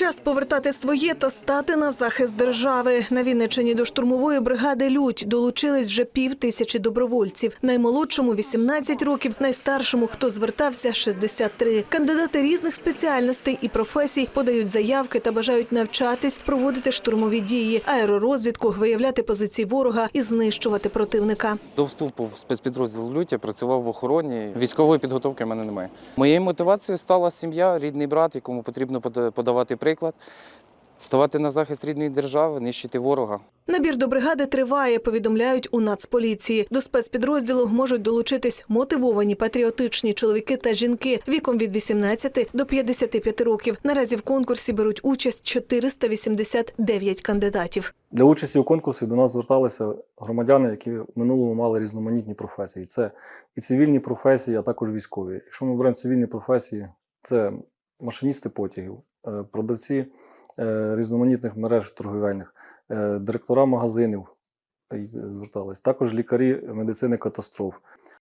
Час повертати своє та стати на захист держави. На Вінниччині до штурмової бригади Людь долучились вже пів тисячі добровольців. Наймолодшому 18 років, найстаршому, хто звертався, 63. Кандидати різних спеціальностей і професій подають заявки та бажають навчатись проводити штурмові дії, аеророзвідку, виявляти позиції ворога і знищувати противника. До вступу в спецпідрозділ люті працював в охороні. Військової підготовки в мене немає. Моєю мотивацією стала сім'я, рідний брат, якому потрібно пода- подавати приклад, ставати на захист рідної держави, нищити ворога. Набір до бригади триває, повідомляють у Нацполіції. До спецпідрозділу можуть долучитись мотивовані патріотичні чоловіки та жінки віком від 18 до 55 років. Наразі в конкурсі беруть участь 489 кандидатів. Для участі у конкурсі до нас зверталися громадяни, які в минулому мали різноманітні професії. Це і цивільні професії, а також військові. Якщо ми беремо цивільні професії, це машиністи потягів, продавці е, різноманітних мереж торговельних, е, директора магазинів е, звертались, також лікарі медицини катастроф,